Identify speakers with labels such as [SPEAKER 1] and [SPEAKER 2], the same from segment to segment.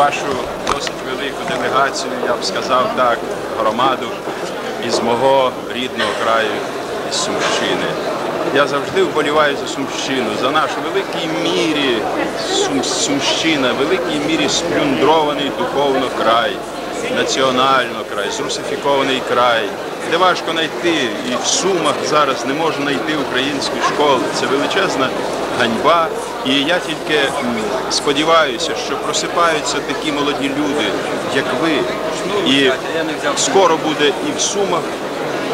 [SPEAKER 1] вашу досить велику делегацію, я б сказав так, громаду із мого рідного краю, із Сумщини. Я завжди вболіваю за Сумщину, за наш у великій мірі Сум, Сумщина, великій мірі сплюндрований духовно край, національно край, зрусифікований край, де важко знайти, і в Сумах зараз не можна знайти української школи. Це величезна ганьба. І я тільки сподіваюся, що просипаються такі молоді люди, як ви. І скоро буде і в Сумах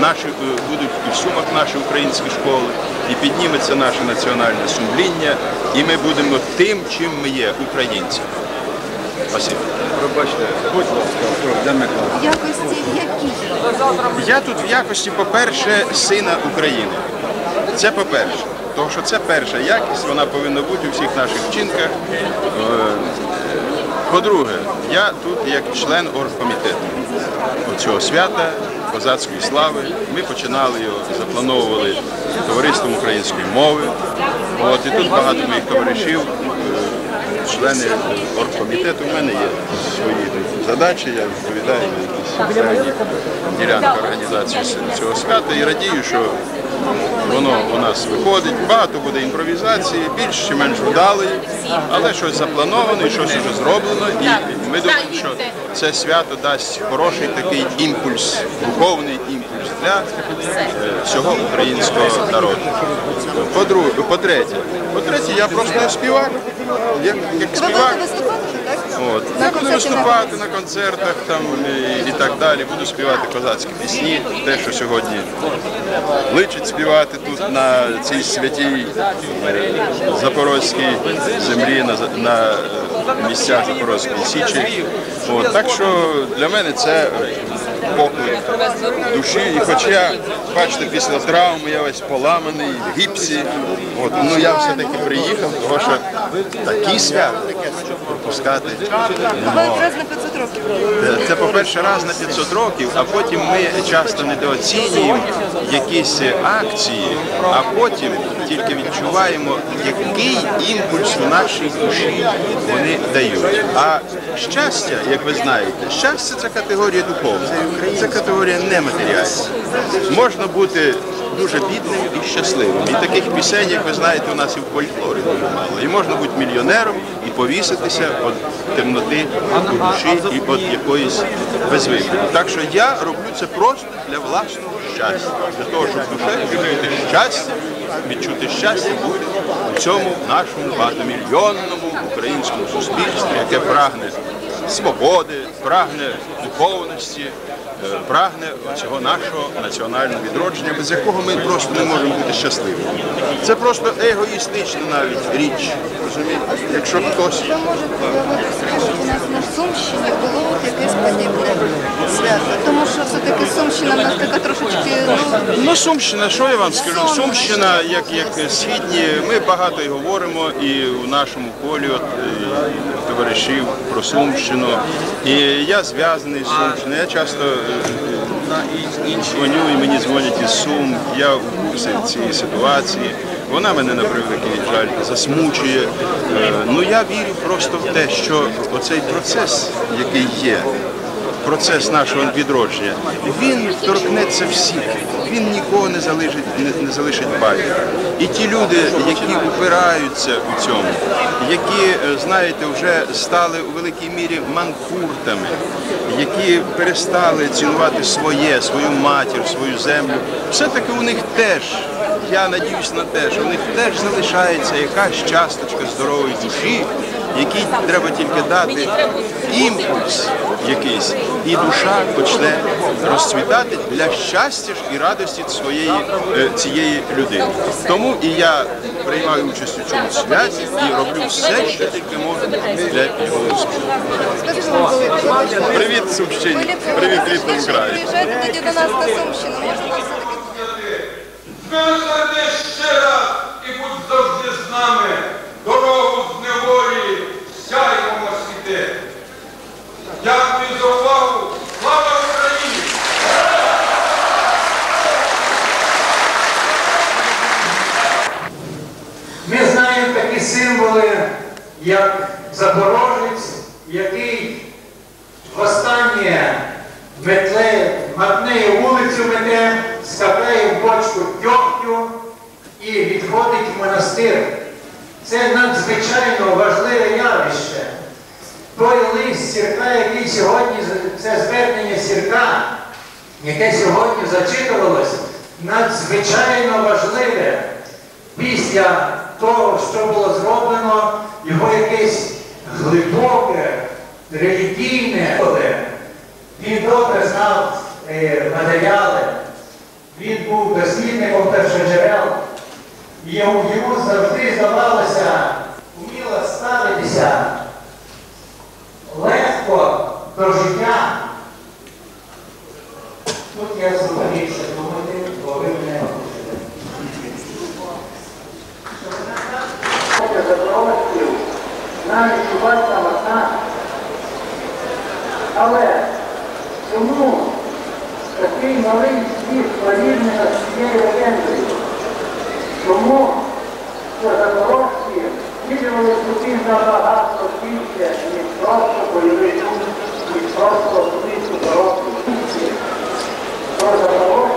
[SPEAKER 1] наші е, будуть і в Сумах наші українські школи, і підніметься наше національне сумління, і ми будемо тим, чим ми є, українцями. Спасибо.
[SPEAKER 2] Пробачте, будь ласка.
[SPEAKER 3] Якості які?
[SPEAKER 1] Я тут в якості, по-перше, сина України. Це по-перше. Тому що це перша якість, вона повинна бути у всіх наших вчинках. Е, По-друге, я тут як член оргкомітету цього свята козацької слави. Ми починали його, заплановували товариством української мови. От, і тут багато моїх товаришів, е, члени оргкомітету. У мене є свої задачі, я відповідаю на якісь ділянки організації цього свята і радію, що воно у нас виходить. Багато буде імпровізації, більш чи менш вдалої, але щось заплановано і щось вже зроблено. І ми думаємо, що це свято дасть хороший такий імпульс, духовний імпульс для е, всього українського народу. По-друге, по-третє, по-третє, я просто співак. Як, як співак. От. Я буду виступати на концертах там і, і так далі, буду співати козацькі пісні, те, що сьогодні личить співати тут на цій святій е, запорозькій землі, на, на е, місцях Запорозької Січі. От. Так що для мене це поклик душі. І хоч я, бачите, після травми я весь поламаний, в гіпсі. От. Ну я все-таки приїхав, тому що такі свята пропускати не
[SPEAKER 3] раз на 500 років.
[SPEAKER 1] Це по-перше раз на 500 років, а потім ми часто недооцінюємо якісь акції, а потім тільки відчуваємо, який імпульс у нашій душі вони дають. А щастя, як ви знаєте, щастя це категорія духовна, це категорія нематеріальна. Можна бути дуже бідним і щасливим. І таких пісень, як ви знаєте, у нас і в фольклорі дуже мало. І можна бути мільйонером і повіситися від темноти у душі і від якоїсь безвиходу. Так що я роблю це просто для власного щастя, для того, щоб душею відчути щастя, відчути щастя бути у цьому нашому багатомільйонному українському суспільстві, яке прагне свободи, прагне духовності, е, прагне цього нашого національного відродження, без якого ми просто не можемо бути щасливими. Це просто егоїстична навіть річ. Розумієте? Якщо хтось
[SPEAKER 3] на Сумщині було якесь подібне свято. Тому що все-таки Сумщина в нас така трошечки, ну,
[SPEAKER 1] Ну, Сумщина, що я вам скажу? Сумщина, як, як східні, ми багато і говоримо і у нашому полі от, е, товаришів про Сумщину. І я зв'язаний з Сумщиною. Я часто е, дзвоню і мені дзвонять із Сум. Я в курсі цієї ситуації. Вона мене на превеликий жаль засмучує. Е, Ну я вірю просто в те, що оцей процес, який є, процес нашого відродження, він торкнеться всіх, він нікого не залишить, не, не залишить байдуже. І ті люди, які упираються у цьому, які, е, знаєте, вже стали у великій мірі манкуртами, які перестали цінувати своє, свою матір, свою землю, все-таки у них теж. Я надіюсь на те, що в них теж залишається якась часточка здорової душі, якій треба тільки дати імпульс якийсь, і душа почне розцвітати для щастя ж і радості своєї е, цієї людини. Тому і я приймаю участь у цьому святі і роблю все, що тільки можу для його успіху. Привіт, Сумщині! Привіт, рідному краю!
[SPEAKER 3] приїжджаєте тоді до нас на Сумщину. Можна нам все-таки
[SPEAKER 4] Визвати ще раз і будь завжди з нами.
[SPEAKER 5] Запорожець, який востаннє метле, матне вулицю мете, скапляє в бочку дьогтю і відходить в монастир. Це надзвичайно важливе явище. Той лист сірка, який сьогодні, це звернення сірка, яке сьогодні зачитувалось, надзвичайно важливе. Після того, що було зроблено, його якесь глибоке, релігійне. Він добре знав е, матеріали, він був дослідником першоджерел. І йому завжди здавалося, чому такий малий світ повільний від цієї легендою? Тому що запорожці відділили собі набагато більше, ніж просто бойовий дух, ніж просто близько дорослі. Про запорожців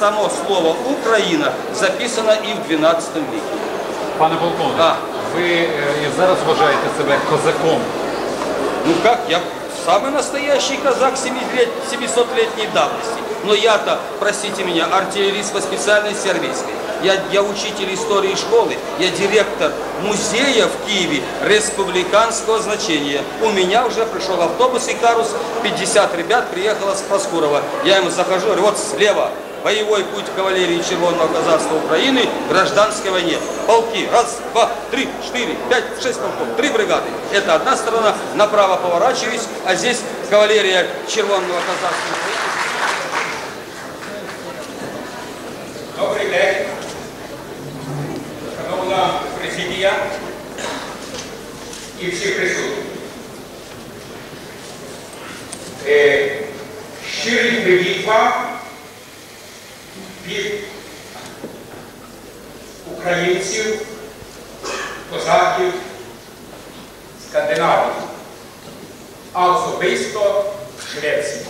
[SPEAKER 6] само слово Україна записано і в 12 віці.
[SPEAKER 7] Пане полковник,
[SPEAKER 6] А.
[SPEAKER 7] ви е, і зараз вважаєте себе козаком.
[SPEAKER 6] Ну как, я самый настоящий казак 700-летней давности. Но я-то, простите меня, артиллерист по специальной сервийской. Я, я учитель истории школы, я директор музея в Киеве республиканского значения. У меня уже пришел автобус и карус, 50 ребят приехало с Проскурова. Я ему захожу, говорю, вот слева, боевой путь кавалерии Червоного казахства Украины к гражданской войне. Полки, раз, два, три, четыре, пять, шесть полков, три бригады. Это одна сторона, направо поворачиваюсь, а здесь кавалерия Червоного казахства Украины.
[SPEAKER 4] Козаків, скандинавів, а особисто Швеції.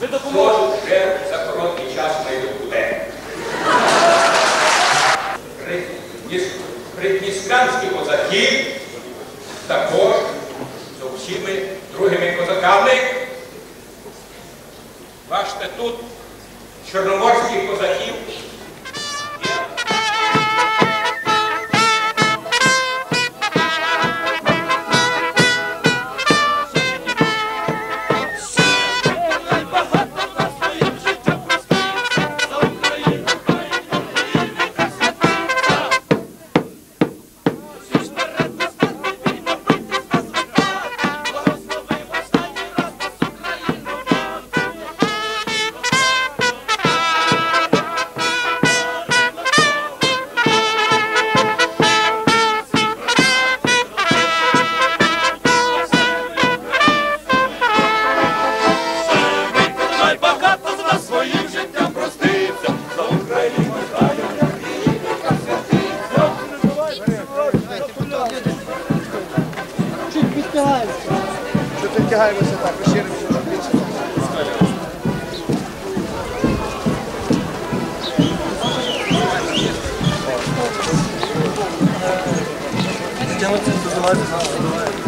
[SPEAKER 6] Допоможете.
[SPEAKER 4] Вже за короткий час знайду буде. Придністранські козаки також з усіми другими козаками. Бачите, тут чорноморських козаків
[SPEAKER 8] роздягаємося так, розширимося більше. Тягнуться, називається, називається.